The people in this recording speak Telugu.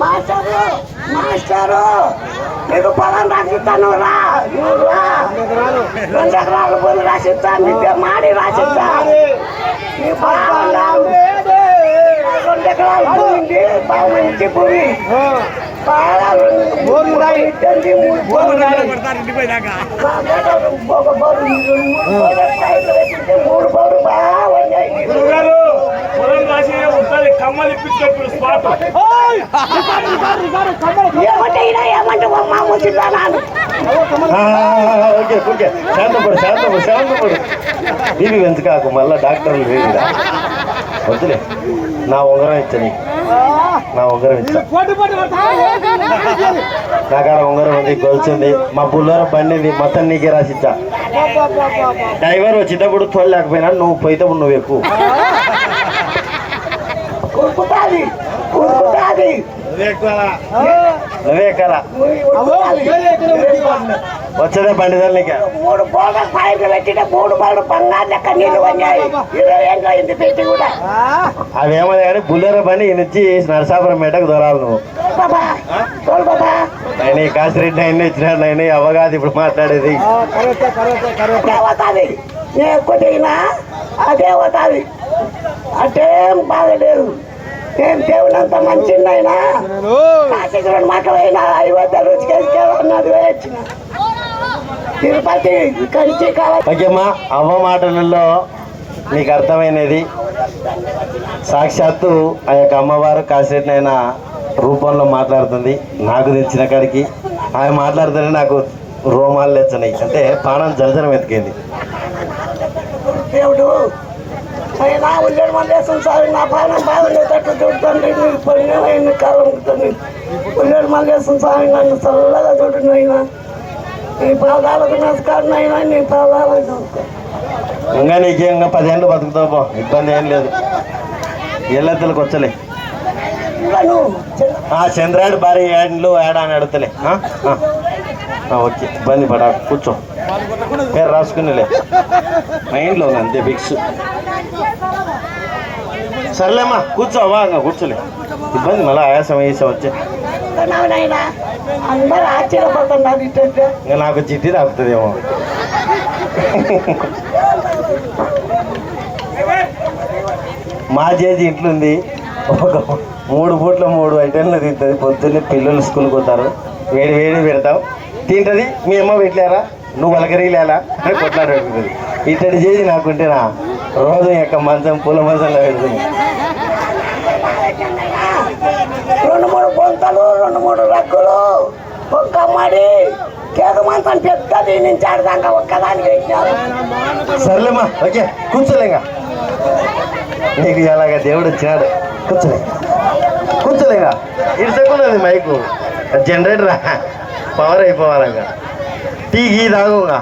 మాస్టరు మాస్టరు నీకు పొలం రాసిస్తాను రా నువ్వు రా రెండు ఎకరాల భూమి రాసిస్తా నీకు మాడి రాసిస్తా నీ పొలం రెండు ఎకరాల భూమి ఉంది బాగా మంచి భూమి మూడు ఇచ్చింది, మూడు బోర్లు ఉన్నాయి. మా మేడలు ఒక బోర్లు, మూడు బోర్లు పైకి పెట్టింది, మూడు బోర్లు బాగా ఉన్నాయి. గురుగారు పొలం రాసి ఉంటుంది కమ్మలు ఇప్పించినప్పుడు స్పాట్. Okay okay. శాంతపడు శాంతపడు శాంతపడు. బీబీ వెంచుకాకు మళ్ళా డాక్టర్లు వేరుగా వద్దులే. నా ఉంగరం ఇచ్చా నీకు. నా ఉంగరం ఇచ్చా. ఉంగరం ఉంది గొలుసు ఉంది మా బుల్లర బండిది మొత్తం నీకే రాసిచ్చా. డ్రైవర్ వచ్చేటప్పుడు తోలేకపోయినా నువ్వు పోయేటప్పుడు నువ్వు ఎక్కువ. ఉరుకుతాది ఉరుకుతాది నువ్వే కదా వచ్చేదే బండి నీకే. మూడు బోర్ల పైకి పెట్టిన మూడు బోర్లు బంగారు లెక్క నీళ్ళు పన్నాయి ఇరవై ఏళ్ళు పెట్టి కూడా. అవేమో కానీ బుల్లర బండి నుంచి నరసాపురం మేటకు దొరాలి నువ్వు. ఆయన ఈ కాసిరెడ్డి ఆయన ఇచ్చినాడు ఆయన అవ్వగాదు ఇప్పుడు మాట్లాడేది. అదే అవుతుంది నేను ఎక్కువ దిగినా అదే అవుతుంది నేను దేవునంత మంచినైనా కాశీకి రెండు మాటలు అయినా ఐవద్ద రుచికి అన్నది వచ్చిన తిరుపతి కంచి ఓకేమ్మా అవ్వ మాటలలో నీకు అర్థమైనది. సాక్షాత్తు ఆ యొక్క అమ్మవారు కాసేటైన రూపంలో మాట్లాడుతుంది. నాకు తెచ్చిన కాడికి ఆమె మాట్లాడుతుంటే నాకు రోమాలు లేచినాయి. అంటే ప్రాణం జలజలం ఎతికింది. దేవుడు అయినా ఉల్లెడు మల్లేసం సార్. నా పాలన బాగుండేటట్టు చూడండి. నీకు పోయిన ఎన్ని కాలం ఉంటుంది? ఉల్లెడు మల్లేసం సార్. నన్ను చల్లగా చూడండి అయినా నీ పాదాలకు నమస్కారం అయినా నీ పాదాలకు నమస్కారం. ఇంకా నీకే ఇంకా పదేళ్ళు బతుకుతావు పో. ఇబ్బంది ఏం లేదు. ఎల్లెత్తలకు వచ్చలే. చంద్రాడు భార్య ఏళ్ళు ఏడా అని అడుగుతలే. ఓకే. ఇబ్బంది పడా. కూర్చో. పేరు రాసుకునిలే. మైండ్లో అంతే ఫిక్స్ సర్లేమ్మా కూర్చోవా ఇంకా కూర్చోలే. ఇబ్బంది మళ్ళీ ఆయాసం వేసాం వచ్చే. అందరూ ఆశ్చర్యపోతున్నారు ఇంకా నాకు చిట్టి తాకుతుందేమో. మా చేతి ఇంట్లో ఉంది. ఒక మూడు పూట్ల మూడు ఐటెంలు తింటుంది. పొద్దున్నే పిల్లలు స్కూల్కి పోతారు. వేడి వేడి పెడతాం. తింటది. మీ అమ్మ పెట్టలేరా? నువ్వు వలకరీలేలా? అని కొట్లాడు పెడుతుంది ఇట్టడి చేసి నాకుంటేనా? రోజు యొక్క మంచం పూల మంచంలో పెడుతుంది రెండు మూడు బొంతలు రెండు మూడు రగ్గులు ఒక్క మడి కేక మంచం పెద్దది నుంచి ఆడదాకా ఒక్కదానికి పెట్టారు సర్లేమ్మా ఓకే కూర్చోలేగా. నీకు అలాగా దేవుడు వచ్చినాడు కూర్చోలే. కూర్చోలేగా. ఇరుసకున్నది మైకు. జనరేటర్? పవర్ అయిపోవాలంగా. టీ గీ తాగుగా